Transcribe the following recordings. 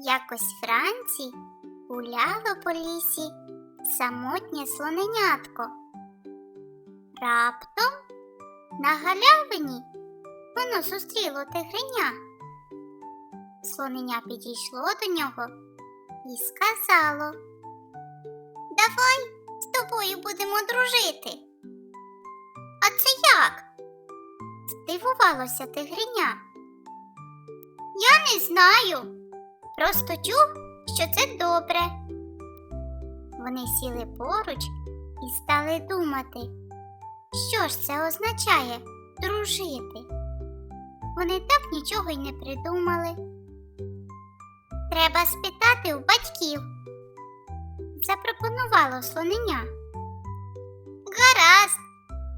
Якось вранці гуляло по лісі самотнє слоненятко. Раптом на галявині воно зустріло тигриня. Слоненя підійшло до нього і сказало Давай з тобою будемо дружити. А це як? Здивувалося тигриня. Я не знаю. Просто чув, що це добре. Вони сіли поруч і стали думати, що ж це означає дружити. Вони так нічого й не придумали. Треба спитати у батьків. Запропонувало слоненя. Гаразд,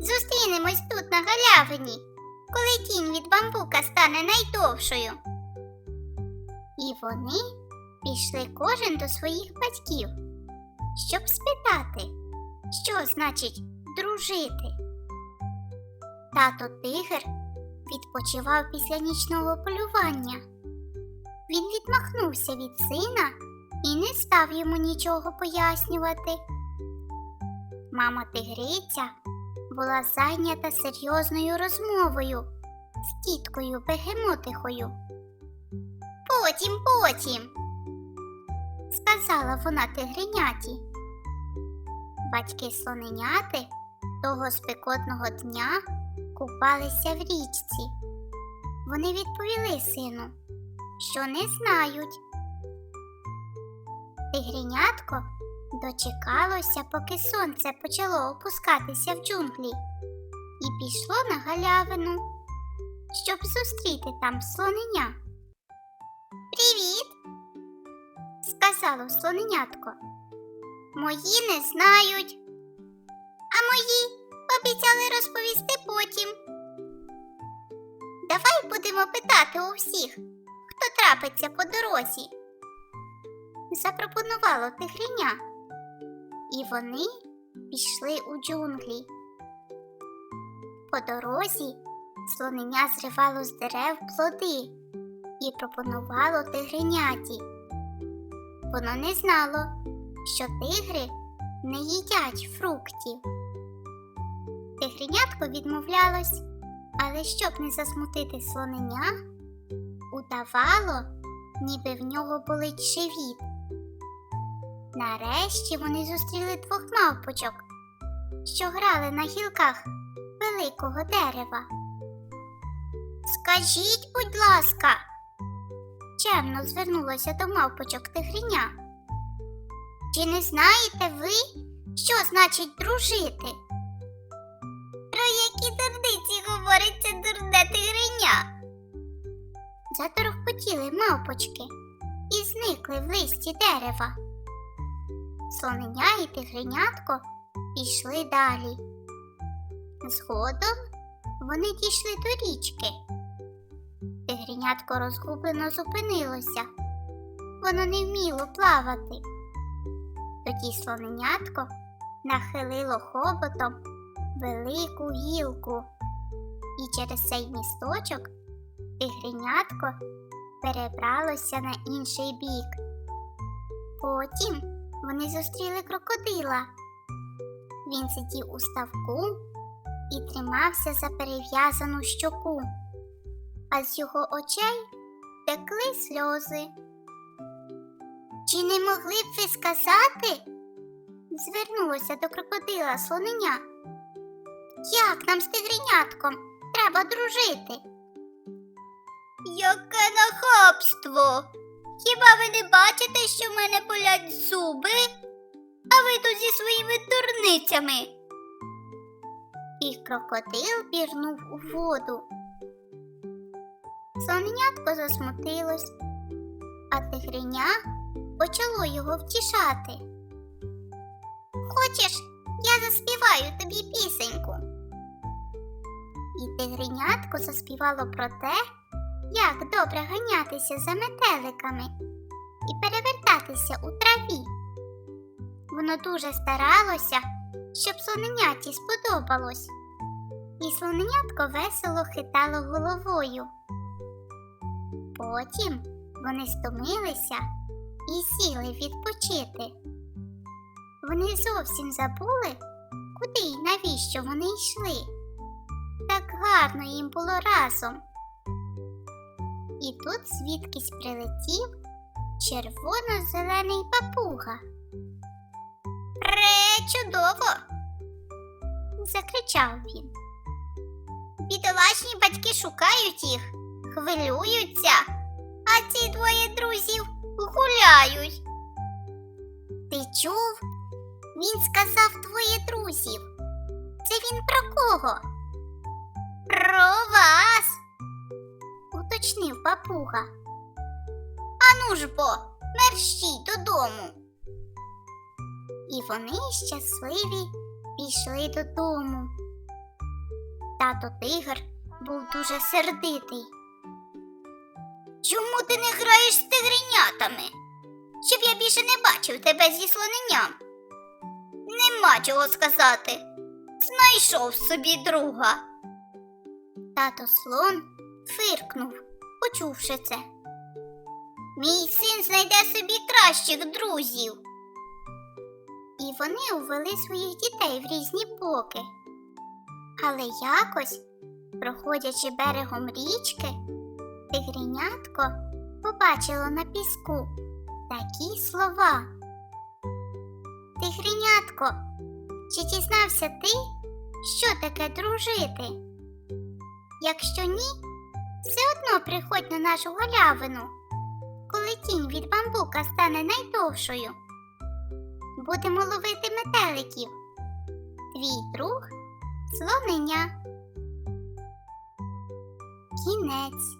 зустрінемось тут на галявині, коли тінь від бамбука стане найдовшою. І вони пішли кожен до своїх батьків, щоб спитати, що значить дружити. Тато тигр відпочивав після нічного полювання. Він відмахнувся від сина і не став йому нічого пояснювати. Мама тигриця була зайнята серйозною розмовою з тіткою Бегемотихою. Потім, потім, сказала вона тигриняті. Батьки слоненяти того спекотного дня купалися в річці. Вони відповіли сину, що не знають. Тигренятко дочекалося, поки сонце почало опускатися в джунглі, і пішло на галявину, щоб зустріти там слоненя. Привіт, сказало слоненятко. Мої не знають, а мої обіцяли розповісти потім. Давай будемо питати у всіх, хто трапиться по дорозі. Запропонувало тигриня, і вони пішли у джунглі. По дорозі слоненя зривало з дерев плоди і пропонувало тигриняті. Воно не знало, що тигри не їдять фруктів. Тигренятко відмовлялось, але щоб не засмутити слоненя, удавало, ніби в нього болить живіт. Нарешті вони зустріли двох мавпочок, що грали на гілках великого дерева. Скажіть, будь ласка, чемно звернулося до мавпочок тигриня. Чи не знаєте ви, що значить дружити? Про які дурниці говорить це дурне тигриня? Заторохпотіли мавпочки і зникли в листі дерева. Слоненя і тигренятко пішли далі. Згодом вони дійшли до річки. Тигренятко розгублено зупинилося. Воно не вміло плавати. Тоді слоненятко нахилило хоботом велику гілку, і через цей місточок тигренятко перебралося на інший бік. Потім вони зустріли крокодила. Він сидів у ставку і тримався за перев'язану щоку а з його очей текли сльози. Чи не могли б ви сказати? звернулося до крокодила слоненя. Як нам з тигренятком треба дружити? Яке нахабство! Хіба ви не бачите, що в мене болять зуби? А ви тут зі своїми дурницями? І крокодил пірнув у воду. Слоненятко засмутилось. а тигриня почало його втішати. Хочеш, я заспіваю тобі пісеньку. І тигренятко заспівало про те, як добре ганятися за метеликами і перевертатися у траві. Воно дуже старалося, щоб слоненяті сподобалось, і слоненятко весело хитало головою. Потім вони стомилися і сіли відпочити. Вони зовсім забули, куди і навіщо вони йшли. Так гарно їм було разом. І тут звідкись прилетів червоно-зелений папуга. Пречудово! закричав він. Бідолашні батьки шукають їх, хвилюються, а ці двоє друзів гуляють. Ти чув? Він сказав двоє друзів. Це він про кого? Про вас, уточнив папуга. Ану ж бо, мерщій додому. І вони щасливі пішли додому. Тато тигр був дуже сердитий. Чому ти не граєш з тигренятами? Щоб я більше не бачив тебе зі слоненням. Нема чого сказати. Знайшов собі друга. Тато слон фиркнув, почувши це. Мій син знайде собі кращих друзів. І вони увели своїх дітей в різні боки. Але якось, проходячи берегом річки, тигренятко побачило на піску такі слова. Тигренятко, чи дізнався ти, що таке дружити? Якщо ні, все одно приходь на нашу галявину, коли тінь від бамбука стане найдовшою. Будемо ловити метеликів. Твій друг слонення. Кінець.